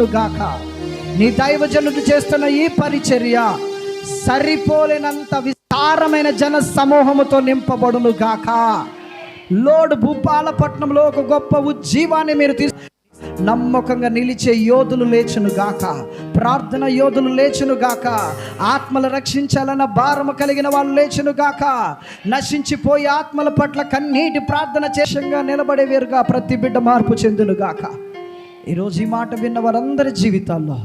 గాక. నీ దైవజనుడు చేస్తున్న ఈ పరిచర్య సరిపోలేనంత విస్తారమైన జన సమూహముతో నింపబడును గాక. లోడ్ భూపాలపట్నంలో ఒక గొప్ప ఉజ్జీవాన్ని మీరు తీసు నమ్మకంగా నిలిచే యోధులు లేచును గాక. ప్రార్థన యోధులు లేచును గాక. ఆత్మలు రక్షించాలన్న భారము కలిగిన వాళ్ళు లేచును గాక. నశించిపోయి ఆత్మల పట్ల కన్నీటి ప్రార్థన చేషంగా నిలబడే వేరుగా ప్రతి బిడ్డ మార్పు చెందును గాక. ఈరోజు ఈ మాట విన్న వారందరి జీవితాల్లో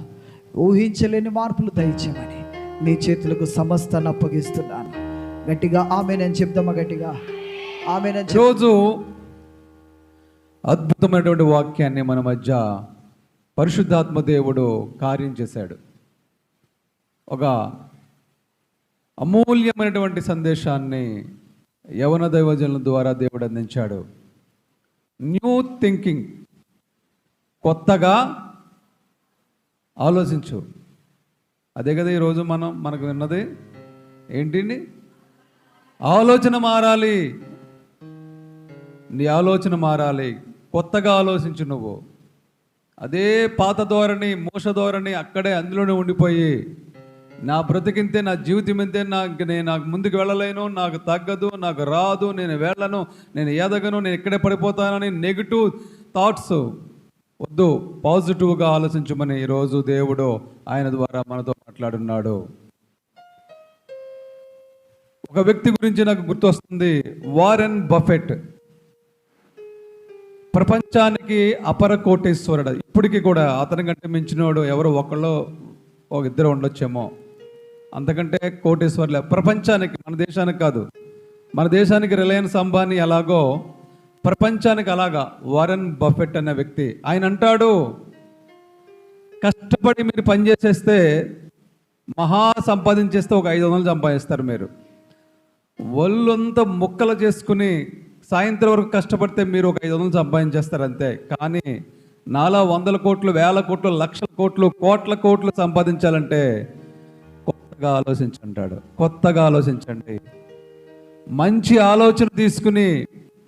ఊహించలేని మార్పులు దయచేయమని మీ చేతులకు సమస్తాన్ని అప్పగిస్తున్నాను. గట్టిగా ఆమె నేను చెప్తామా గట్టిగా? ఆమె రోజు అద్భుతమైనటువంటి వాక్యాన్ని మన మధ్య పరిశుద్ధాత్మ దేవుడు కార్యం చేశాడు. ఒక అమూల్యమైనటువంటి సందేశాన్ని యవన దైవజనుల ద్వారా దేవుడు అందించాడు. New thinking. కొత్తగా ఆలోచించు. అదే కదా ఈరోజు మనం మనకు విన్నది? ఏంటి ఆలోచన మారాలి. నీ ఆలోచన మారాలి. కొత్తగా ఆలోచించు నువ్వు. అదే పాత ధోరణి మోస ధోరణి అక్కడే అందులోనే ఉండిపోయి నా బ్రతికింతే నా జీవితం ఇంతే నాకు నేను నాకు ముందుకు వెళ్ళలేను నాకు తగ్గదు నాకు రాదు నేను వెళ్ళను నేను ఎదగను నేను ఇక్కడే పడిపోతానని నెగిటివ్ థాట్స్ వద్దు పాజిటివ్గా ఆలోచించమని ఈరోజు దేవుడు ఆయన ద్వారా మనతో మాట్లాడున్నాడు. ఒక వ్యక్తి గురించి నాకు గుర్తొస్తుంది వారెన్ బఫెట్ ప్రపంచానికి అపర కోటేశ్వరుడు. ఇప్పటికీ కూడా అతని కంటే మించినోడు ఎవరో ఒకళ్ళు ఒక ఇద్దరు ఉండొచ్చేమో. అంతకంటే కోటేశ్వర్లే. ప్రపంచానికి మన దేశానికి కాదు. మన దేశానికి రిలయన్స్ అంబానీ ఎలాగో ప్రపంచానికి అలాగా వారెన్ బఫెట్ అనే వ్యక్తి ఆయన అంటాడు కష్టపడి మీరు పనిచేసేస్తే మహా సంపాదించేస్తే ఒక ఐదు వందలు సంపాదిస్తారు మీరు. ఒళ్ళంతా ముక్కలు చేసుకుని సాయంత్రం వరకు కష్టపడితే మీరు ఒక ఐదు వందలు సంపాదించేస్తారు అంతే. కానీ నాలా వందల కోట్లు వేల కోట్లు లక్షల కోట్లు కోట్ల కోట్లు సంపాదించాలంటే కొత్తగా ఆలోచించంటాడు. కొత్తగా ఆలోచించండి. మంచి ఆలోచన తీసుకుని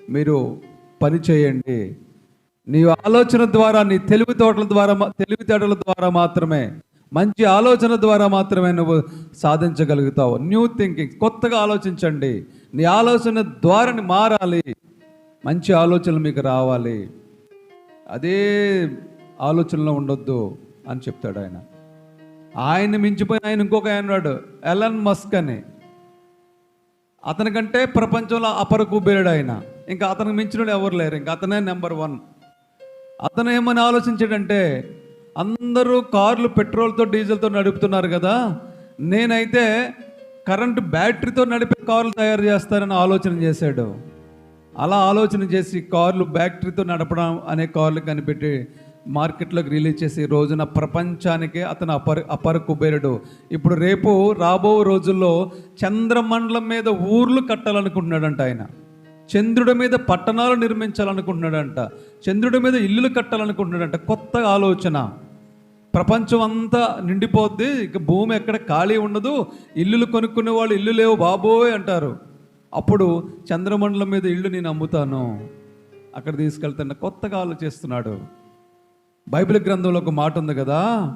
మీరు పని చేయండి. నీ ఆలోచన ద్వారా నీ తెలివితోటల ద్వారా తెలివితేటల ద్వారా మాత్రమే మంచి ఆలోచన ద్వారా మాత్రమే నువ్వు సాధించగలుగుతావు. న్యూ థింకింగ్ కొత్తగా ఆలోచించండి. నీ ఆలోచన ద్వారాని మారాలి. మంచి ఆలోచనలు మీకు రావాలి. అదే ఆలోచనలో ఉండొద్దు అని చెప్తాడు ఆయన. ఆయన మించిపోయిన ఆయన ఇంకొక ఆయన ఉన్నాడు ఎలన్ మస్క్ అని. అతనికంటే ప్రపంచంలో అపర కుబేరుడు ఆయన. ఇంకా అతనికి మించిన ఎవరు లేరు. ఇంకా అతనే నెంబర్ వన్ అతను ఏమని ఆలోచించాడంటే అందరూ కార్లు పెట్రోల్తో డీజిల్తో నడుపుతున్నారు కదా నేనైతే కరెంటు బ్యాటరీతో నడిపే కార్లు తయారు చేస్తానని ఆలోచన చేశాడు. అలా ఆలోచన చేసి కార్లు బ్యాటరీతో నడపడం అనే కార్లు కనిపెట్టి మార్కెట్లోకి రిలీజ్ చేసి రోజున ప్రపంచానికే అతను అపర అపర కుబేరుడు ఇప్పుడు రేపు రాబో రోజుల్లో చంద్రమండలం మీద ఊర్లు కట్టాలనుకుంటున్నాడంట ఆయన. చంద్రుడి మీద పట్టణాలు నిర్మించాలనుకుంటున్నాడంట. చంద్రుడి మీద ఇల్లులు కట్టాలనుకుంటున్నాడంట. కొత్త ఆలోచన. ప్రపంచం అంతా నిండిపోద్ది. ఇక భూమి ఎక్కడ ఖాళీ ఉండదు. ఇల్లులు కొనుక్కునే వాళ్ళు ఇల్లు లేవు బాబోయ్ అంటారు. అప్పుడు చంద్రమండలం మీద ఇల్లు నేను అమ్ముతాను. అక్కడ తీసుకెళ్తాన కొత్తగా ఆలోచిస్తున్నాడు. బైబిల్ గ్రంథంలో ఒక మాట ఉంది కదా.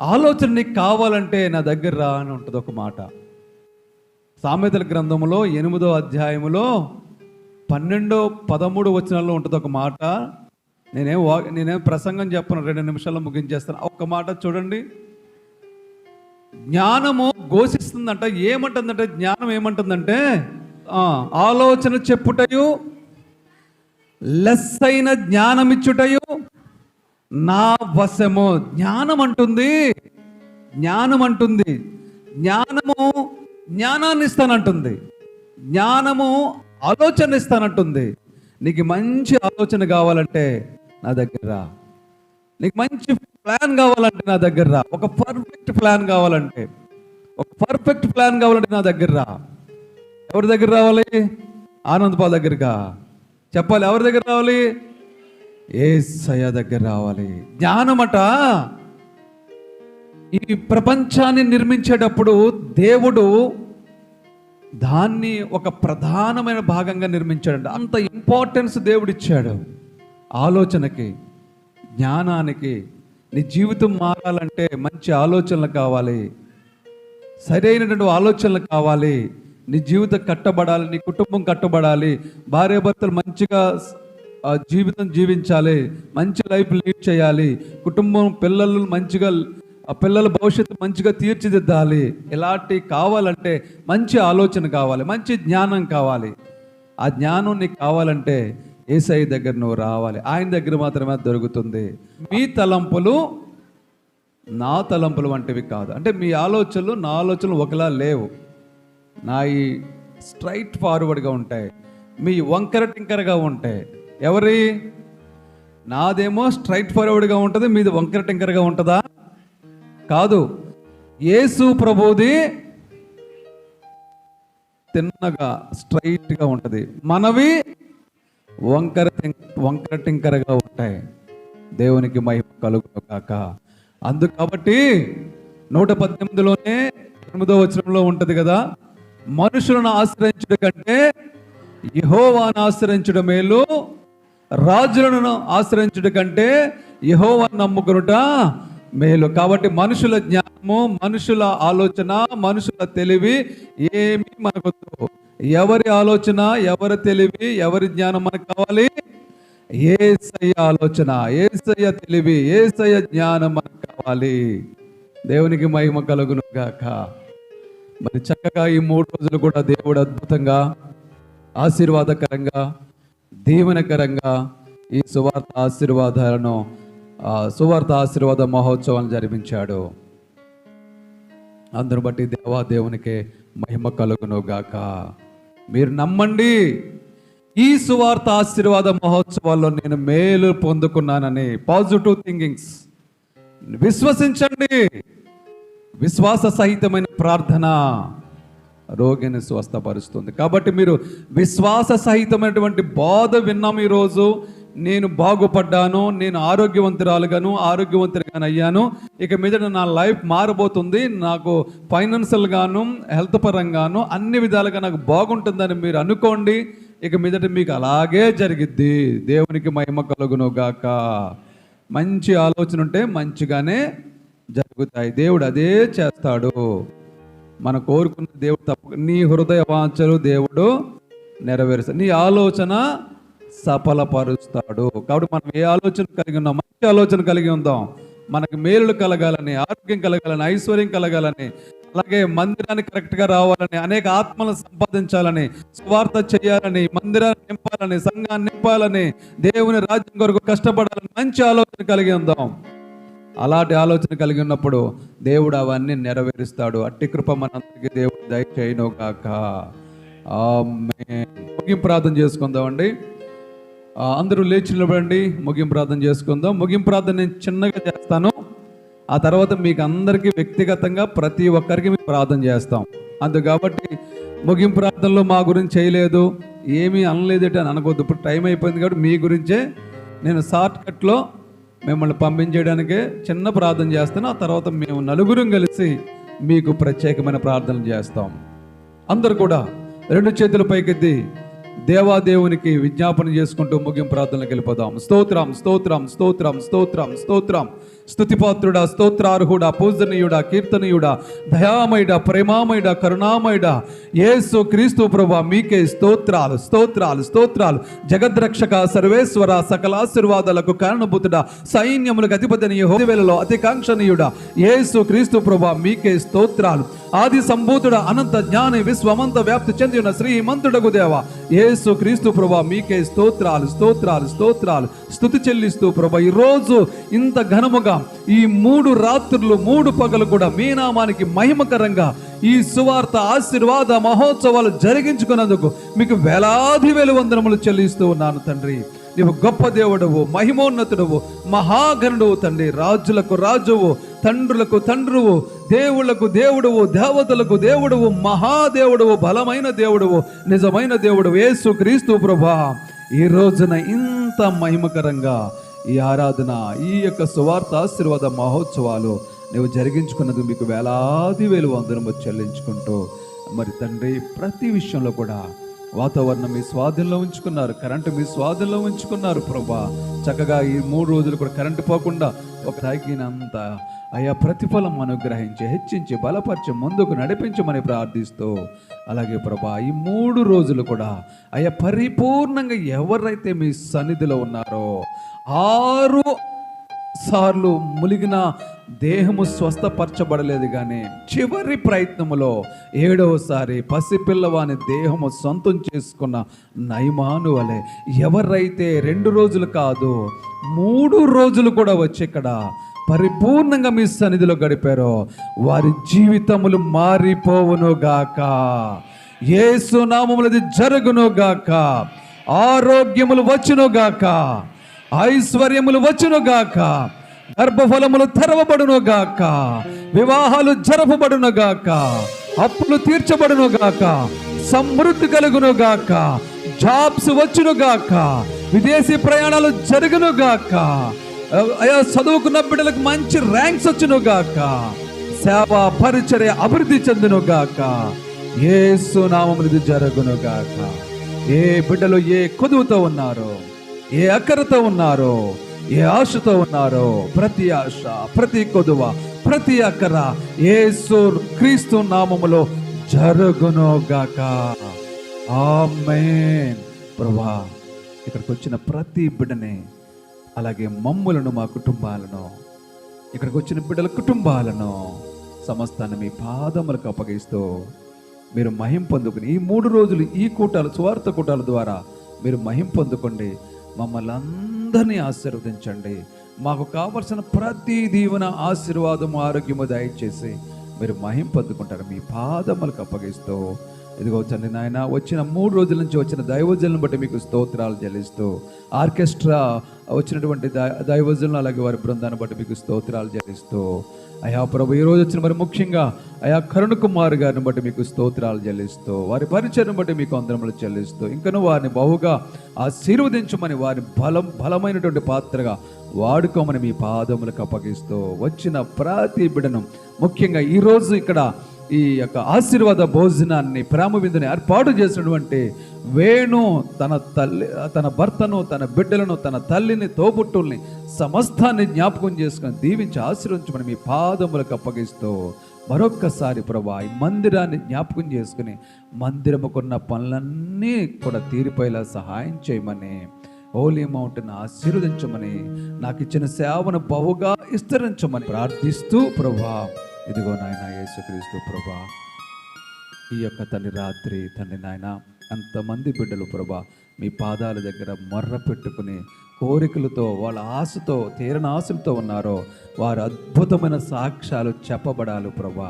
ఆలోచన నీకు కావాలంటే నా దగ్గర రా అని ఉంటుంది ఒక మాట. సామెతల గ్రంథములో ఎనిమిదో అధ్యాయములో పన్నెండో పదమూడు వచనాల్లో ఉంటుంది ఒక మాట. నేనేం వా నేనేం ప్రసంగం చెప్పను రెండు నిమిషాల్లో ముగించేస్తాను. ఒక్క మాట చూడండి. జ్ఞానము ఘోషిస్తుందంట. ఏమంటుందంటే జ్ఞానం ఏమంటుందంటే ఆలోచన చెప్పుటయు లెస్ అయిన జ్ఞానమిచ్చుటయు నా వశము. జ్ఞానం అంటుంది జ్ఞానం అంటుంది జ్ఞానము జ్ఞానాన్ని ఇస్తానంటుంది జ్ఞానము ఆలోచన ఇస్తానంటుంది నీకు మంచి ఆలోచన కావాలంటే నా దగ్గర నీకు మంచి ప్లాన్ కావాలంటే నా దగ్గర ఒక పర్ఫెక్ట్ ప్లాన్ కావాలంటే ఒక పర్ఫెక్ట్ ప్లాన్ కావాలంటే నా దగ్గర రా. ఎవరి దగ్గర రావాలి? ఆనంద్ దగ్గరగా చెప్పాలి ఎవరి దగ్గర రావాలి? ఏ సయ దగ్గర రావాలి. జ్ఞానమట ఈ ప్రపంచాన్ని నిర్మించేటప్పుడు దేవుడు దాన్ని ఒక ప్రధానమైన భాగంగా నిర్మించాడు అంత ఇంపార్టెన్స్ దేవుడు ఇచ్చాడు ఆలోచనకి జ్ఞానానికి నీ జీవితం మారాలంటే మంచి ఆలోచనలు కావాలి. సరైనటువంటి ఆలోచనలు కావాలి. నీ జీవితం కట్టబడాలి నీ కుటుంబం కట్టబడాలి. భార్యాభర్తలు మంచిగా జీవితం జీవించాలి. మంచి లైఫ్ లీడ్ చేయాలి. కుటుంబం పిల్లలు మంచిగా ఆ పిల్లల భవిష్యత్తు మంచిగా తీర్చిదిద్దాలి. ఎలాంటి కావాలంటే మంచి ఆలోచన కావాలి మంచి జ్ఞానం కావాలి. ఆ జ్ఞానం నీకు కావాలంటే ఏసఐ దగ్గర నువ్వు రావాలి. ఆయన దగ్గర మాత్రమే దొరుకుతుంది. మీ తలంపులు నా తలంపులు వంటివి కాదు. అంటే మీ ఆలోచనలు నా ఆలోచనలు ఒకలా లేవు. నా ఈ స్ట్రైట్ ఫార్వర్డ్గా ఉంటాయి. మీ వంకర టింకరగా ఉంటాయి. ఎవరి? నాదేమో స్ట్రైట్ ఫార్వర్డ్గా ఉంటుంది మీది వంకర టింకరగా ఉంటుందా? కాదు. యేసు ప్రభుది తిన్నగా స్ట్రైట్గా ఉంటుంది. మనవి వంకర వంకర టింకరగా ఉంటాయి. దేవునికి మహిమ కలుగును కాక అందు కాబట్టి నూట పద్దెనిమిదిలోనే ఎనిమిదో వచనంలో ఉంటుంది కదా మనుషులను ఆశ్రయించడం కంటే యహోవాను ఆశ్రయించడం మేలు రాజులను ఆశ్రయించడం కంటే యహోవాను నమ్ముకునుట మేలు. కాబట్టి మనుషుల జ్ఞానము మనుషుల ఆలోచన మనుషుల తెలివి ఏమీ మనకొద్దు. ఎవరి ఆలోచన ఎవరి తెలివి ఎవరి జ్ఞానం మనకు కావాలి? ఏసయ్య ఆలోచన ఏసయ్య తెలివి ఏసయ్య జ్ఞానం మనకు కావాలి. దేవునికి మహిమ కలుగును గాక. మరి చక్కగా ఈ మూడు రోజులు కూడా దేవుడు అద్భుతంగా ఆశీర్వాదకరంగా దీవెనకరంగా ఈ సువార్త ఆశీర్వాదాలను సువార్త ఆశీర్వాద మహోత్సవాన్ని జరిపించాడు. అందరు బట్టి దేవా దేవునికి మహిమ కలుగును గాక మీరు నమ్మండి ఈ సువార్త ఆశీర్వాద మహోత్సవాల్లో నేను మేలు పొందుకున్నానని పాజిటివ్ థింకింగ్స్. విశ్వసించండి విశ్వాస సహితమైన ప్రార్థన రోగిని స్వస్థపరుస్తుంది. కాబట్టి మీరు విశ్వాస సహితమైనటువంటి బాధ విన్నాం ఈరోజు. నేను బాగుపడ్డాను నేను ఆరోగ్యవంతురాలుగాను ఆరోగ్యవంతుడిగాను అయ్యాను. ఇక మీద నా లైఫ్ మారబోతుంది. నాకు ఫైనాన్షియల్గాను హెల్త్ పరంగాను అన్ని విధాలుగా నాకు బాగుంటుందని మీరు అనుకోండి. ఇక మీదట మీకు అలాగే జరిగిద్ది. దేవునికి మహిమ కలుగును గాక మంచి ఆలోచన ఉంటే మంచిగానే జరుగుతాయి. దేవుడు అదే చేస్తాడు. మన కోరుకున్న దేవుడు తప్ప నీ హృదయ వాంఛలు దేవుడు నెరవేరుస్తాడు నీ ఆలోచన సఫలపరుస్తాడు. కాబట్టి మనం ఏ ఆలోచన కలిగి ఉన్నాం? మంచి ఆలోచన కలిగి ఉందాం. మనకి మేలులు కలగాలని ఆరోగ్యం కలగాలని ఐశ్వర్యం కలగాలని అలాగే మందిరానికి కరెక్ట్గా రావాలని అనేక ఆత్మలను సంపాదించాలని స్వార్థ చేయాలని మందిరాన్ని నింపాలని సంఘాన్ని నింపాలని దేవుని రాజ్యం కొరకు కష్టపడాలని మంచి ఆలోచన కలిగి ఉందాం. అలాంటి ఆలోచన కలిగి ఉన్నప్పుడు దేవుడు అవన్నీ నెరవేరుస్తాడు. అట్టి కృప మనందరికీ దేవుడు దయచేయను కాక ఆమేన్. ముగింపు ప్రార్థన చేసుకుందామండి. అందరూ లేచి నిలబడండి. ముగింపు ప్రార్థన చేసుకుందాం. ముగింపు ప్రార్థన నేను చిన్నగా చేస్తాను. ఆ తర్వాత మీకు అందరికీ వ్యక్తిగతంగా ప్రతి ఒక్కరికి మేము ప్రార్థన చేస్తాం. అందు కాబట్టి ముగింపు ప్రార్థనలో మా గురించి చేయలేదు. ఏమీ అనలేదట అని అనుకోద్దు ఇప్పుడు టైం అయిపోయింది కాబట్టి మీ గురించే నేను షార్ట్ కట్లో మిమ్మల్ని పంపించేయడానికే చిన్న ప్రార్థన చేస్తాను. ఆ తర్వాత మేము నలుగురం కలిసి మీకు ప్రత్యేకమైన ప్రార్థనలు చేస్తాం. అందరు కూడా రెండు చేతుల పైకెత్తి దేవాదేవునికి విజ్ఞాపన చేసుకుంటూ ముగింపు ప్రార్థనలకు వెళ్ళిపోదాం. స్తోత్రం స్తోత్రం స్తోత్రం స్తోత్రం స్తోత్రం. స్తుతిపాత్రుడా స్తోత్రార్హుడా పూజనీయుడా కీర్తనీయుడా దయామయుడ ప్రేమామయుడ కరుణామయుడ. ఏసు క్రీస్తు ప్రభా మీకే స్తోత్రాలు స్తోత్రాలు స్తోత్రాలు. జగద్రక్షక సర్వేశ్వర సకలాశీర్వాదాలకు కారణభూతుడా సైన్యములకు అధిపతిని హోదివేలలో అతికాంక్షనీయుడా. ఏసు క్రీస్తు ప్రభా మీకే స్తోత్రాలు. ఆది సంభూతుడ అనంత జ్ఞాని విశ్వమంత వ్యాప్తి చెందిన శ్రీమంతుడగు దేవ. ఏసు క్రీస్తు ప్రభా మీకే స్తోత్రాలు స్తోత్రాలు స్తోత్రాలు. స్తుతి చెల్లిస్తూ ప్రభా ఈరోజు రోజు ఇంత ఘనముగా ఈ మూడు రాత్రులు మూడు పగలు కూడా మీ నామానికి మహిమకరంగా ఈ సువార్త ఆశీర్వాద మహోత్సవాలు జరిగించుకున్నందుకు మీకు వేలాది వేలు వందనములు చెల్లిస్తూ ఉన్నాను తండ్రి. నీవు గొప్ప దేవుడవు మహిమోన్నతుడవు మహాగణుడవు తండ్రి. రాజులకు రాజువు తండ్రులకు తండ్రువు దేవుళ్ళకు దేవుడువు దేవతలకు దేవుడువు మహాదేవుడువు బలమైన దేవుడువు నిజమైన దేవుడు యేసు క్రీస్తు ప్రభా. ఈ రోజున ఇంత మహిమకరంగా ఈ ఆరాధన ఈ యొక్క సువార్త ఆశీర్వాద మహోత్సవాలు నువ్వు జరిగించుకున్నది మీకు వేలాది వేలు వందనము చెల్లించుకుంటూ మరి తండ్రి ప్రతి విషయంలో కూడా వాతావరణం మీ స్వాధీనంలో ఉంచుకున్నారు కరెంటు మీ స్వాధీనంలో ఉంచుకున్నారు ప్రభా. చక్కగా ఈ మూడు రోజులు కూడా కరెంటు పోకుండా ఒక తగినంత అయా ప్రతిఫలం అనుగ్రహించి హెచ్చించి బలపరిచి ముందుకు నడిపించమని ప్రార్థిస్తూ అలాగే ప్రభా ఈ మూడు రోజులు కూడా అయా పరిపూర్ణంగా ఎవరైతే మీ సన్నిధిలో ఉన్నారో ఆరు సార్లు ములిగిన దేహము స్వస్థపరచబడలేదు కానీ చివరి ప్రయత్నములో ఏడవసారి పసిపిల్లవాని దేహము సొంతం చేసుకున్న నయమాను వలె ఎవరైతే రెండు రోజులు కాదు మూడు రోజులు కూడా వచ్చి ఇక్కడ పరిపూర్ణంగా మీ సన్నిధిలో గడిపారో వారి జీవితములు మారిపోవును గాక. ఏసునామములది జరుగును గాక. ఆరోగ్యములు వచ్చును గాక. ఐశ్వర్యములు వచ్చును గాక. గర్భఫలములు తెరవబడును గాక. వివాహాలు జరపబడును గాక. అప్పులు తీర్చబడును గాక. సమృద్ధి కలుగును గాక. జాబ్స్ వచ్చును గాక. విదేశీ ప్రయాణాలు జరుగును గాక. అయా చదువుకున్న బిడ్డలకు మంచి ర్యాంక్స్ వచ్చును గాక. సేవ పరిచర్య అభివృద్ధి చెందును గాక. ఏ నామములది జరుగును గాక. ఏ బిడ్డలు ఏ కొదువుతో ఉన్నారో ఏ అక్కరతో ఉన్నారో ఏ ఆశతో ఉన్నారో ప్రతి ఆశ ప్రతి కొదువ ప్రతి అక్కర ఏసు క్రీస్తు నామములో జరుగును ఆమెన్. ప్రభా ఇక్కడికి వచ్చిన ప్రతి బిడ్డని అలాగే మమ్ములను మా కుటుంబాలను ఇక్కడికి వచ్చిన బిడ్డల కుటుంబాలను సమస్తాన్ని మీ పాదములకు అప్పగిస్తూ మీరు మహిం పొందుకుని ఈ మూడు రోజులు ఈ కూటాలు స్వార్థ కూటాల ద్వారా మీరు మహిం పొందుకోండి. మమ్మల్ని అందరినీ ఆశీర్వదించండి. మాకు కావలసిన ప్రతి దీవెన ఆశీర్వాదము ఆరోగ్యము దయచేసి మీరు మహిం పొందుకుంటారు. మీ పాదములకు అప్పగిస్తూ ఇదిగో తండ్రి నాయన వచ్చిన మూడు రోజుల నుంచి వచ్చిన దైవజలను బట్టి మీకు స్తోత్రాలు చెల్లిస్తూ ఆర్కెస్ట్రా వచ్చినటువంటి దై- అలాగే వారి బృందాన్ని బట్టి మీకు స్తోత్రాలు చెల్లిస్తూ అయా ప్రభు ఈ రోజు వచ్చిన మరి ముఖ్యంగా అయా కరుణ కుమార్ గారిని బట్టి మీకు స్తోత్రాలు చెల్లిస్తూ వారి పరిచయం బట్టి మీకు అందరములు చెల్లిస్తూ ఇంకను వారిని బహుగా ఆశీర్వదించమని వారి బలం బలమైనటువంటి పాత్రగా వాడుకోమని మీ పాదములకు అప్పగిస్తూ వచ్చిన ప్రతి బిడను ముఖ్యంగా ఈరోజు ఇక్కడ ఈ యొక్క ఆశీర్వాద భోజనాన్ని ప్రేమ విందుని ఏర్పాటు చేసినటువంటి వేణు తన తల్లి తన భర్తను తన బిడ్డలను తన తల్లిని తోబుట్టుల్ని సమస్తాన్ని జ్ఞాపకం చేసుకొని దీవించి ఆశీర్వించమని మీ పాదములకు అప్పగిస్తూ మరొక్కసారి ప్రభా ఈ మందిరాన్ని జ్ఞాపకం చేసుకుని మందిరముకున్న పనులన్నీ కూడా తీరిపోయేలా సహాయం చేయమని హోలీ మౌంటైన్ ఆశీర్వదించమని నాకు ఇచ్చిన సేవను బహుగా విస్తరించమని ప్రార్థిస్తూ ప్రభా ఇదిగో నాయన యేసుక్రీస్తు ప్రభా ఈ యొక్క తండ్రి రాత్రి తండ్రి నాయన అంతమంది బిడ్డలు ప్రభా మీ పాదాల దగ్గర మొర్ర పెట్టుకుని కోరికలతో వాళ్ళ ఆశతో తీరని ఆశలతో ఉన్నారో వారు అద్భుతమైన సాక్ష్యాలు చెప్పబడాలి ప్రభా.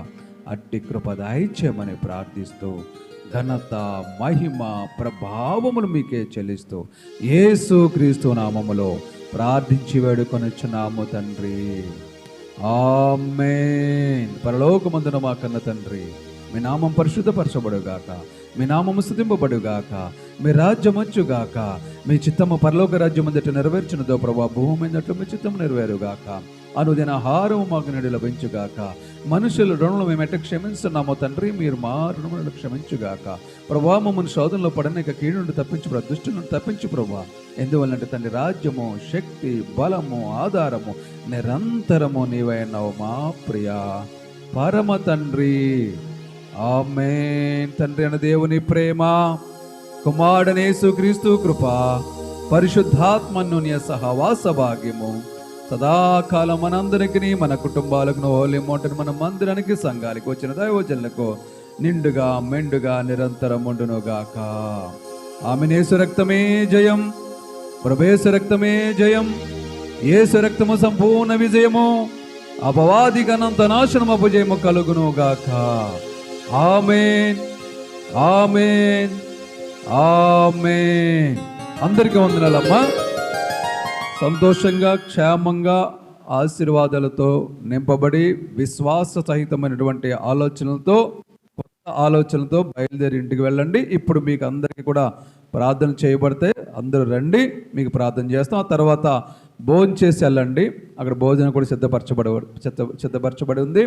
అట్టి కృప దయచేయమని ప్రార్థిస్తూ ఘనత మహిమ ప్రభావములు మీకే చెల్లిస్తూ యేసు క్రీస్తు నామములో ప్రార్థించి వేడుకొనొచ్చున్నాము తండ్రి. ఆమేన్. పరలోకమందున మా కన్న తండ్రి మీ నామం పరిశుద్ధపరచబడుగాక మీ నామము స్థుతింపబడుగాక మీ రాజ్యమచ్చుగాక మీ చిత్తము పరలోక రాజ్యం అందట నెరవేర్చినదో ప్రభా భూమి మీదట్లు మీ చిత్తము నెరవేరుగాక. అనుదిన ఆహారము మాకు నెడు లభించుగాక. మనుషులు రుణములు మేము ఎట్ట క్షమించున్నామో తండ్రి మీరు మా రుణములను క్షమించుగాక. ప్రభా మమ్మల్ని శోధనలో పడనిక కీడు నుండి తప్పించు ప్రభా దుష్టు నుండి తప్పించు ప్రభా. ఎందువల్లంటే తండ్రి రాజ్యము శక్తి బలము ఆధారము నిరంతరము నీవైనావు మా ప్రియ. పరమ తండ్రి. ఆమె తండ్రి అన్న దేవుని ప్రేమ కుమారుడనేసు క్రీస్తు కృప పరిశుద్ధాత్మన్యుని సహవాస భాగ్యము. సదాకాలం మనందరికీ మన కుటుంబాలకు హోలీ మోటని మన మందిరానికి సంఘాలకు వచ్చిన దైవజనులకు నిండుగా మెండుగా నిరంతరం ఉండునుగాక. ఆమెనేసు రక్తమే జయం. ప్రభేసు రక్తమే జయం. ఏసు రక్తము సంపూర్ణ విజయము. అపవాది గనంత నాశనం అపజయము కలుగునుగాక. ఆమెన్. ఆమెన్. ఆమెన్. అందరికీ వందనాలమ్మా. సంతోషంగా క్షేమంగా ఆశీర్వాదాలతో నింపబడి విశ్వాస సహితమైనటువంటి ఆలోచనలతో కొత్త ఆలోచనలతో బయలుదేరి ఇంటికి వెళ్ళండి. ఇప్పుడు మీకు అందరికీ కూడా ప్రార్థన చేయబడితే అందరూ రండి మీకు ప్రార్థన చేస్తాం. ఆ తర్వాత భోజనం చేసి వెళ్ళండి. అక్కడ భోజనం కూడా సిద్ధపరచబడి సిద్ధ సిద్ధపరచబడి ఉంది.